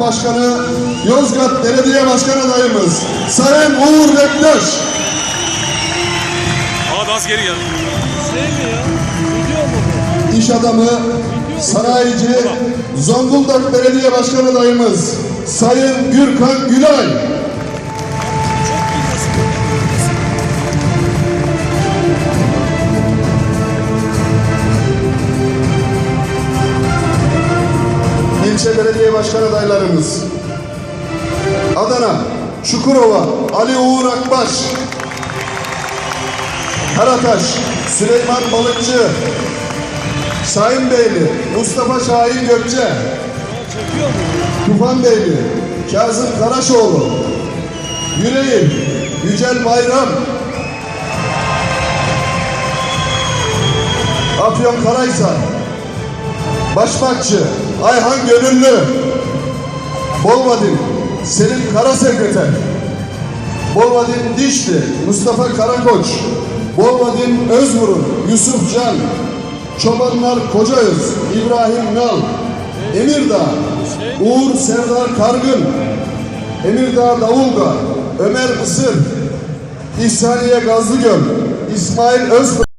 Başkan Başkanı, Yozgat Belediye Başkan adayımız Sayın Uğur Bektaş. Abi az geri gel. Sevmiyor. Video mu bu? İş adamı, sanayici, Zonguldak Belediye Başkan adayımız Sayın Gürkan Gülay. İlçe belediye başkan adaylarımız. Adana, Çukurova, Ali Uğur Akbaş, Karataş, Süleyman Balıkçı, Şahin Beyli, Mustafa Şahin Gökçe? Tufan Beyli, Kazım Karaşoğlu, Yüreğir, Yücel Bayram, Afyon Karaysar, Başmakçı, Ayhan Gönüllü, Bolvadin, Selim Kara Sekreter, Bolvadin Dişli, Mustafa Karakoç, Bolvadin Özburun, Yusuf Can, Çobanlar Kocaöz, İbrahim Nal, Emirdağ, Uğur Serdar Kargın, Emirdağ Davulga, Ömer Mısır, İhsaniye Gazlıgöl, İsmail Öztürk,